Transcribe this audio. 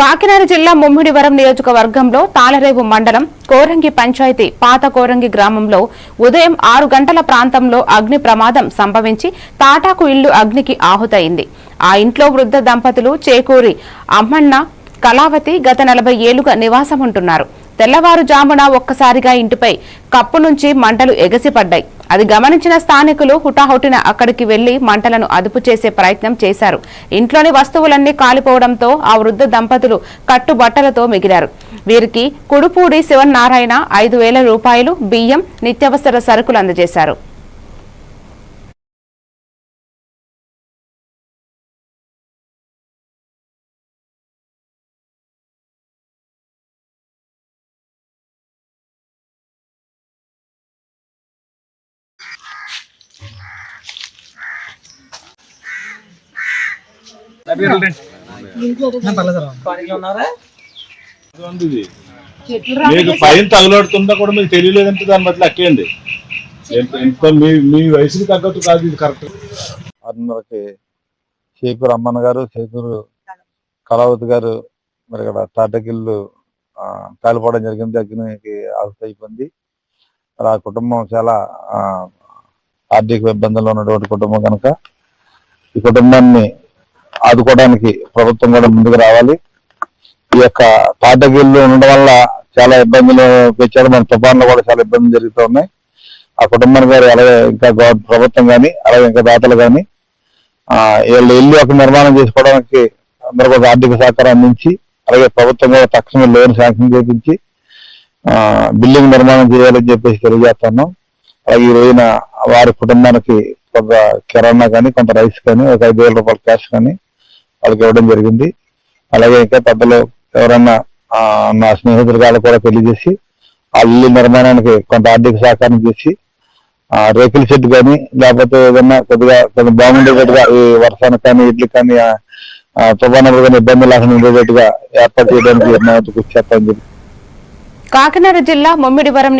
కాకినాడ జిల్లా ముమ్మిడివరం నియోజకవర్గంలో తాళరేవు మండలం కోరంగి పంచాయతీ పాత కోరంగి గ్రామంలో ఉదయం ఆరు గంటల ప్రాంతంలో అగ్ని ప్రమాదం సంభవించి తాటాకు ఇల్లు అగ్నికి ఆహుతైంది ఆ ఇంట్లో వృద్ధ దంపతులు చేకూరి అమ్మన్న కళావతి గత నలభై ఏళ్ళుగా నివాసముంటున్నారు. తెల్లవారుజామున ఒక్కసారిగా ఇంటిపై కప్పు నుంచి మంటలు ఎగసిపడ్డాయి. అది గమనించిన స్థానికులు హుటాహుటిన అక్కడికి వెళ్ళి మంటలను అదుపు చేసే ప్రయత్నం చేశారు. ఇంట్లోని వస్తువులన్నీ కాలిపోవడంతో ఆ వృద్ధ దంపతులు కట్టుబట్టలతో మిగిలారు. వీరికి కుడుపూడి శివనారాయణ ఐదు వేల రూపాయలు బియ్యం నిత్యావసర సరుకులు అందజేశారు. మీకు పైన తగులాడుతుందా కూడా మీకు తెలియలేదంటే దాన్ని బట్టి లెక్కేయండి. ఎంత- మీ మీ వయసుకి తగ్గట్టు కాదు ఇది కరెక్ట్. ఆరున్నరకి షేకూరు అమ్మన్న గారు షేకూరు కళావతి గారు మరి ఇక్కడ తాటకిల్లు కాలిపోవడం జరిగింది అగ్నికి ఆహుతి అయిపోయింది. మరి ఆ కుటుంబం చాలా ఆ, ఆర్థిక ఇబ్బందుల్లో ఉన్నటువంటి కుటుంబం కనుక ఈ కుటుంబాన్ని ఆదుకోవడానికి ప్రభుత్వం కూడా ముందుకు రావాలి. ఈ యొక్క తాటకిల్లు ఉండడం వల్ల చాలా ఇబ్బందులు వచ్చారు. మన తుఫాన్లో కూడా చాలా ఇబ్బందులు జరుగుతూ ఉన్నాయి. ఆ కుటుంబానికి గారు అలాగే ఇంకా ప్రభుత్వం కానీ అలాగే ఇంకా దాతలు కానీ వీళ్ళు ఇల్లు ఒక నిర్మాణం చేసుకోవడానికి అందరూ కూడా ఆర్థిక సహకారం అందించి అలాగే ప్రభుత్వం కూడా తక్షణమే లోన్ శాంక్షన్ చేయించి బిల్డింగ్ నిర్మాణం చేయాలని చెప్పేసి తెలియజేస్తున్నాం. అలాగే ఈ రోజున వారి కుటుంబానికి కొంత కిరాణా కానీ కొంత రైస్ కానీ ఒక ఐదు వేల రూపాయల క్యాష్ కానీ వాళ్ళకి ఇవ్వడం జరిగింది. అలాగే ఇంకా పెద్దలు ఎవరన్నా ఆ, నా స్నేహితులు గారు కూడా తెలియజేసి ఆ ఇల్లు నిర్మాణానికి కొంత ఆర్థిక సహకారం చేసి ఆ రేకుల షెడ్ కానీ లేకపోతే ఏదన్నా కొద్దిగా కొంచెం బాగుండేటట్టుగా ఈ వర్షానికి కానీ ఇడ్లీ కానీ ఆ, తుఫాను కానీ ఇబ్బంది లేకుండా ఉండేటట్టుగా ఏర్పాటు చేయడానికి కృషి చేస్తామని చెప్పి. కాకినాడ జిల్లా ముమ్మిడివరం